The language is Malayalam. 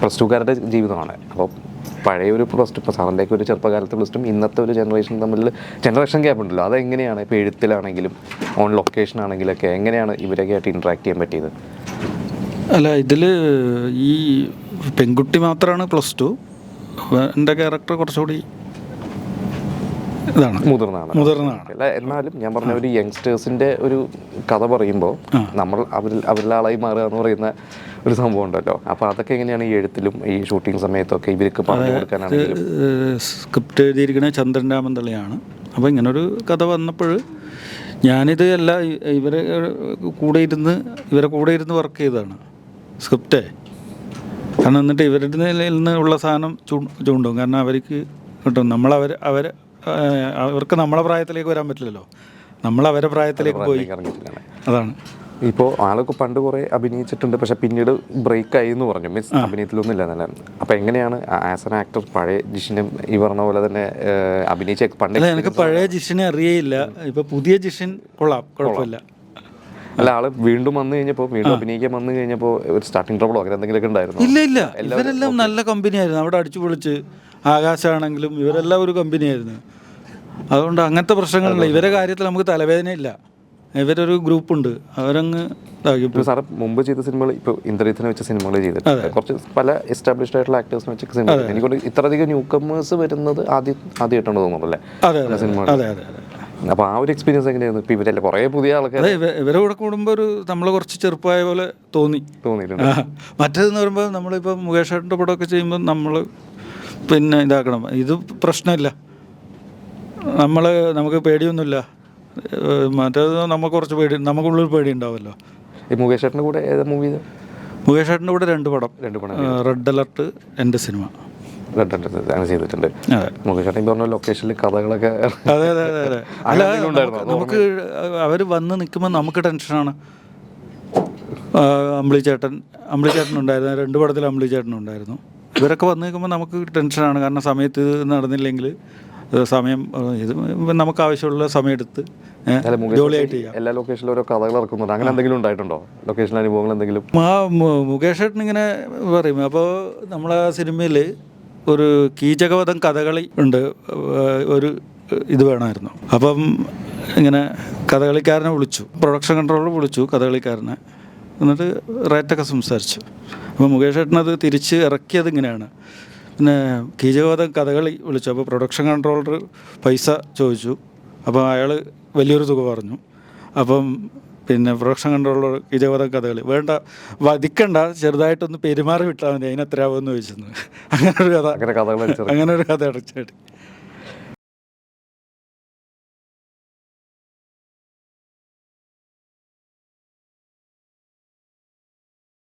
പ്ലസ് ടുക്കാരുടെ ജീവിതമാണ്. അപ്പോൾ പഴയ ഒരു പ്ലസ് ടു ഇപ്പോൾ സാറിന്റെയൊക്കെ ഒരു ചെറുപ്പകാലത്തെ പ്ലസ് ടും ഇന്നത്തെ ഒരു ജനറേഷൻ തമ്മിൽ ജനറേഷൻ ഗ്യാപ്പ് ഉണ്ടല്ലോ. അതെങ്ങനെയാണ് ഇപ്പോൾ എഴുത്തിലാണെങ്കിലും ഓൺ ലൊക്കേഷൻ ആണെങ്കിലൊക്കെ എങ്ങനെയാണ് ഇവരൊക്കെ ആയിട്ട് ഇൻട്രാക്ട് ചെയ്യാൻ പറ്റിയത്? അല്ല ഇതിൽ ഈ പെൺകുട്ടി മാത്രമാണ് പ്ലസ് ടു. എന്റെ ക്യാരക്ടർ കുറച്ചുകൂടി ഇതാണ്. മുതിർന്നതാണ്. മുതിർന്ന ആളല്ല എന്നാലും ഞാൻ പറഞ്ഞ ഒരു യങ്സ്റ്റേഴ്സിന്റെ ഒരു കഥ പറയുമ്പോൾ നമ്മൾ അവരിൽ അവരിലെ ആളായി മാറുക എന്ന് പറയുന്ന ഒരു സംഭവം ഉണ്ടല്ലോ. അപ്പോൾ അതൊക്കെ എങ്ങനെയാണ് ഈ എഴുത്തിലും ഈ ഷൂട്ടിംഗ് സമയത്തൊക്കെ ഇവർക്ക് പറഞ്ഞു കൊടുക്കാനാണെങ്കിലും? സ്ക്രിപ്റ്റ് എഴുതിയിരിക്കുന്നത് ചന്ദ്രൻ രാമന്തളിയാണ് അപ്പോൾ ഇങ്ങനൊരു കഥ വന്നപ്പോൾ ഞാനിത് അല്ല ഇവരെ കൂടെ ഇരുന്ന് ഇവരെ കൂടെ ഇരുന്ന് വർക്ക് ചെയ്തതാണ് സ്ക്രിപ്റ്റേ. കാരണം എന്നിട്ട് ഇവരുടെ നിലയിൽ നിന്ന് ഉള്ള സാധനം ചൂ ചൂണ്ടും. കാരണം അവർക്ക് കിട്ടും. നമ്മളവർ അവർ അവർക്ക് നമ്മളെ പ്രായത്തിലേക്ക് വരാൻ പറ്റില്ലല്ലോ. നമ്മൾ അവരെ പ്രായത്തിലേക്ക് പോയി. അതാണ്. ഇപ്പോൾ ആളൊക്കെ പണ്ട് കുറേ അഭിനയിച്ചിട്ടുണ്ട് പക്ഷെ പിന്നീട് ബ്രേക്ക് ആയി എന്ന് പറഞ്ഞു. മീൻസ് അഭിനയത്തിലൊന്നും ഇല്ല നല്ല അപ്പോൾ എങ്ങനെയാണ് ആസ് ആൻ ആക്ടർ പഴയ ജിഷിനും ഈ പറഞ്ഞ പോലെ തന്നെ അഭിനയിച്ച പണ്ട് എനിക്ക് പഴയ ജിഷിനെ അറിയേയില്ല. ഇപ്പൊ പുതിയ ജിഷൻ കൊള്ളാം. കുഴപ്പമില്ല. അല്ല ആൾ വീണ്ടും വന്നു കഴിഞ്ഞപ്പോൾ വീണ്ടും അഭിനയിക്കാൻ വന്നു കഴിഞ്ഞപ്പോൾ ഒരു സ്റ്റാർട്ടിംഗ് ട്രബിളോ അങ്ങനെ എന്തെങ്കിലുമൊക്കെ ഉണ്ടായിരുന്നു. ഇല്ല ഇല്ല. ഇവരെല്ലാം നല്ല കമ്പനിയായിരുന്നു അവിടെ അടിച്ചു പൊളിച്ച് ആകാശമാണെങ്കിലും ഇവരെല്ലാം ഒരു കമ്പനിയായിരുന്നു അതുകൊണ്ട് അങ്ങനത്തെ പ്രശ്നങ്ങളില്ല. ഇവരെ കാര്യത്തിൽ നമുക്ക് തലവേദനയില്ല ഇവരൊരു ഗ്രൂപ്പുണ്ട്. അവരങ്ങ് ഇതാക്കി ഇപ്പോൾ സാറ് മുമ്പ് ചെയ്ത സിനിമകൾ ഇപ്പോൾ ഇന്ദ്രജിത്തിനെ വെച്ച സിനിമകൾ ചെയ്തിട്ടുണ്ട്. കുറച്ച് പല എസ്റ്റാബ്ലിഷ്ഡ് ആയിട്ടുള്ള ആക്ടേഴ്സിനെ വെച്ച സിനിമ ഇത്ര ഇത്രയധികം ന്യൂ കമേഴ്സ് വരുന്നത് ആദ്യം ആദ്യമായിട്ടാണ് തോന്നുന്നത് അല്ലേ അതെ അപ്പോൾ ആ ഒരു എക്സ്പീരിയൻസ് എങ്ങനെയായിരുന്നു? ഇപ്പോൾ ഇവരല്ലേ കുറേ പുതിയ ആൾക്കാർ ഇവരെ കൂടെ കൂടുമ്പോൾ ഒരു നമ്മൾ കുറച്ച് ചെറുപ്പമായ പോലെ തോന്നി. തോന്നിയിട്ടുണ്ട്. മറ്റേതെന്ന് പറയുമ്പോൾ നമ്മളിപ്പോൾ മുകേഷ് ഏട്ടന്റെ പടമൊക്കെ ചെയ്യുമ്പോൾ നമ്മൾ പിന്നെ ഇതാക്കണം. ഇത് പ്രശ്നമില്ല. നമ്മൾ നമുക്ക് പേടിയൊന്നുമില്ല. മറ്റേത് നമുക്ക് കുറച്ച് പേടി നമുക്കുള്ളിൽ പേടി ഉണ്ടാവുമല്ലോ ഈ മുകേഷ് ചേട്ടന്റെ കൂടെ ഏതാ മൂവി മുകേഷ് ചേട്ടന്റെ കൂടെ രണ്ട് പടം. രണ്ട് പടം. റെഡ് അലർട്ട് എന്റെ സിനിമ. അങ്ങനെ ചെയ്തിട്ടുണ്ട്. പറഞ്ഞ ലൊക്കേഷനിൽ കഥകളൊക്കെ അതെ അതെ അതെ അല്ല നമുക്ക് അവർ വന്ന് നിൽക്കുമ്പോൾ നമുക്ക് ടെൻഷനാണ് അമ്പിളി ചേട്ടൻ അമ്പിളി ചേട്ടൻ ഉണ്ടായിരുന്നു. രണ്ട് പടത്തിൽ അമ്പിളി ചേട്ടൻ ഉണ്ടായിരുന്നു. ഇവരൊക്കെ വന്ന് നിൽക്കുമ്പോൾ നമുക്ക് ടെൻഷനാണ് കാരണം സമയത്ത് നടന്നില്ലെങ്കിൽ സമയം ഇത് നമുക്ക് ആവശ്യമുള്ള സമയമെടുത്ത് ജോളിയായിട്ട് ചെയ്യാം. എല്ലാ ലൊക്കേഷനിലും ഓരോ കഥകൾ ഇറക്കുന്നുണ്ട് അങ്ങനെ എന്തെങ്കിലും ഉണ്ടായിട്ടുണ്ടോ? ലൊക്കേഷൻ അനുഭവങ്ങൾ എന്തെങ്കിലും? ആ മുകേഷ് ഏട്ടൻ ഇങ്ങനെ പറയും. അപ്പോൾ നമ്മളെ സിനിമയിൽ ഒരു കീചകവധം കഥകളി ഉണ്ട്. ഒരു ഇത് വേണമായിരുന്നു. അപ്പം ഇങ്ങനെ കഥകളിക്കാരനെ വിളിച്ചു. പ്രൊഡക്ഷൻ കൺട്രോളർ വിളിച്ചു കഥകളിക്കാരനെ. എന്നിട്ട് റേറ്റൊക്കെ സംസാരിച്ചു. അപ്പോൾ മുകേഷ് ഏട്ടനത് തിരിച്ച് ഇറക്കിയത് ഇങ്ങനെയാണ്. പിന്നെ കീചകവധം കഥകളി വിളിച്ചു. അപ്പോൾ പ്രൊഡക്ഷൻ കൺട്രോളർ പൈസ ചോദിച്ചു. അപ്പോൾ അയാൾ വലിയൊരു തുക പറഞ്ഞു. അപ്പം പിന്നെ പ്രൊഡക്ഷൻ കൺട്രോളർ ഇജവതം കഥകളി വേണ്ട വധിക്കണ്ട ചെറുതായിട്ടൊന്ന് പെരുമാറി വിട്ടാൽ മതി അതിനെത്രയാവുമെന്ന് ചോദിച്ചെന്ന്. അങ്ങനെ ഒരു കഥ. അങ്ങനെ ഒരു കഥ അടച്ചാടി